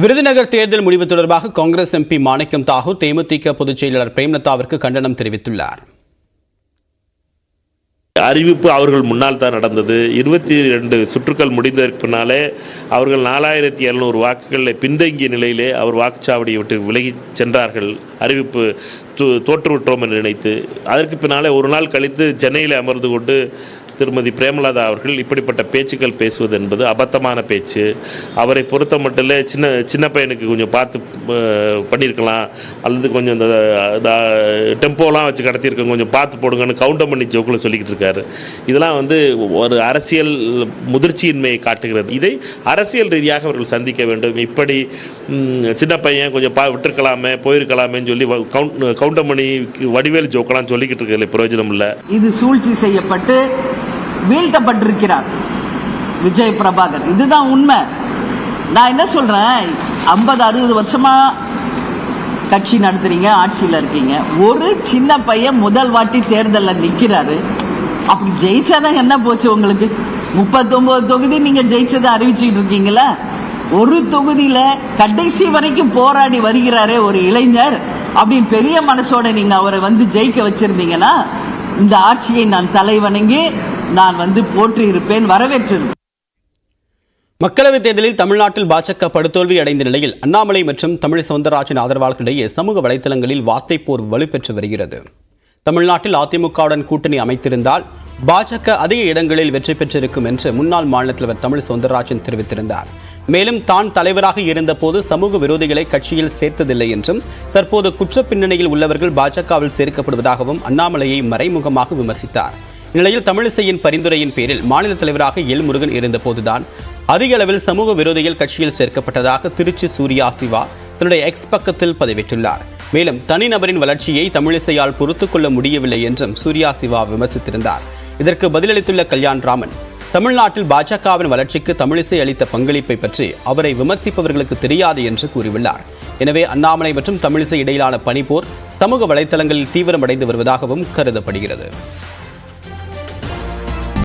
விருதுநகர் தேர்தல் முடிவு தொடர்பாக காங்கிரஸ் எம்பி மாணிக்கம் தாகூர் தேமுதிக பொதுச் செயலாளர் பிரேம்லதாவிற்கு கண்டனம் தெரிவித்துள்ளார். அறிவிப்பு அவர்கள் முன்னால் தான் நடந்தது. இருபத்தி ரெண்டு சுற்றுக்கள் முடிந்ததற்கு பின்னாலே அவர்கள் நாலாயிரத்தி எழுநூறு வாக்குகளில் பின்தங்கிய நிலையிலே அவர் வாக்குச்சாவடியை விட்டு விலகி சென்றார்கள். அறிவிப்பு தோ- தோற்றுவிட்டோம் என்று நினைத்து அதற்கு பின்னாலே ஒரு நாள் கழித்து சென்னையில் அமர்ந்து கொண்டு திருமதி பிரேமலதா அவர்கள் இப்படிப்பட்ட பேச்சுக்கள் பேசுவது என்பது அபத்தமான பேச்சு. அவரை பொறுத்த மட்டும் சின்ன சின்ன பையனுக்கு கொஞ்சம் பார்த்து பண்ணியிருக்கலாம் அல்லது கொஞ்சம் இந்த டெம்போலாம் வச்சு கடத்தியிருக்கோம் கொஞ்சம் பார்த்து போடுங்கன்னு கவுண்டர் பண்ணி ஜோக்கில் சொல்லிக்கிட்டு இருக்காரு. இதெல்லாம் வந்து ஒரு அரசியல் முதிர்ச்சியின்மையை காட்டுகிறது. இதை அரசியல் ரீதியாக அவர்கள் சந்திக்க வேண்டும். இப்படி சின்ன பையன் கொஞ்சம் பா விட்டுருக்கலாமே போயிருக்கலாமேன்னு சொல்லி வ- கவுண்ட் வடிவேல் ஜோக்கெல்லாம் சொல்லிக்கிட்டு இருக்கிறதுல பிரயோஜனம் இல்லை. இது சூழ்ச்சி செய்யப்பட்டு வீழ்த்தப்பட்டிருக்கிறார். விஜய் பிரபாகர். இதுதான் உண்மை. நான் என்ன சொல்றேன்? ஐம்பது அறுபது வருஷமா கட்சி நடத்துறீங்க ஆட்சியில் இருக்கீங்க. ஒரு சின்ன பையன் முதல் வாட்டி தேர்தலில் நிற்கிறாரு அப்படி ஜெயிச்சாதான் என்ன போச்சு உங்களுக்கு? முப்பத்தொம்போது தொகுதி நீங்கள் ஜெயிச்சதை அறிவிச்சுட்டு இருக்கீங்களா ஒரு தொகுதியில் கடைசி வரைக்கும் போராடி வருகிறாரே ஒரு இளைஞர். அப்படின்னு பெரிய மனசோட நீங்கள் அவரை வந்து ஜெயிக்க வச்சிருந்தீங்கன்னா இந்த ஆட்சியை நான் தலைவணங்கி நான் வந்து போற்றியிருப்பேன் வரவேற்றிருப்பேன். மக்களவைத் தேர்தலில் தமிழ்நாட்டில் பாஜக படுதோல்வி அடைந்த நிலையில் அண்ணாமலை மற்றும் தமிழ் சவுந்தரராஜன் ஆதரவாளர்களிடையே சமூக வலைதளங்களில் வார்த்தை போர் வலுப்பெற்று வருகிறது. தமிழ்நாட்டில் அதிமுகவுடன் கூட்டணி அமைத்திருந்தால் பாஜக அதிக இடங்களில் வெற்றி பெற்றிருக்கும் என்று முன்னாள் மாநில தலைவர் தமிழ் சவுந்தரராஜன் தெரிவித்திருந்தார். மேலும் தான் தலைவராக இருந்தபோது சமூக விரோதிகளை கட்சியில் சேர்த்ததில்லை என்றும் தற்போது குற்ற பின்னணியில் உள்ளவர்கள் பாஜகவில் சேர்க்கப்படுவதாகவும் அண்ணாமலையை மறைமுகமாக விமர்சித்தார். இந்நிலையில் தமிழிசையின் பரிந்துரையின் பேரில் மாநில தலைவராக எல் முருகன் இருந்தபோதுதான் அதிக அளவில் சமூக விரோதிகள் கட்சியில் சேர்க்கப்பட்டதாக திருச்சி சூர்யா சிவா தன்னுடைய எக்ஸ் பக்கத்தில் பதிவிட்டுள்ளார். மேலும் தனிநபரின் வளர்ச்சியை தமிழிசையால் பொறுத்து கொள்ள முடியவில்லை என்றும் சூர்யா சிவா விமர்சித்திருந்தார். இதற்கு பதிலளித்துள்ள கல்யாண் ராமன் தமிழ்நாட்டில் பாஜகவின் வளர்ச்சிக்கு தமிழிசை அளித்த பங்களிப்பை பற்றி அவரை விமர்சிப்பவர்களுக்கு தெரியாது என்று கூறியுள்ளார். எனவே அண்ணாமலை மற்றும் தமிழிசை இடையிலான பணிப்போர் சமூக வலைதளங்களில் தீவிரமடைந்து வருவதாகவும் கருதப்படுகிறது.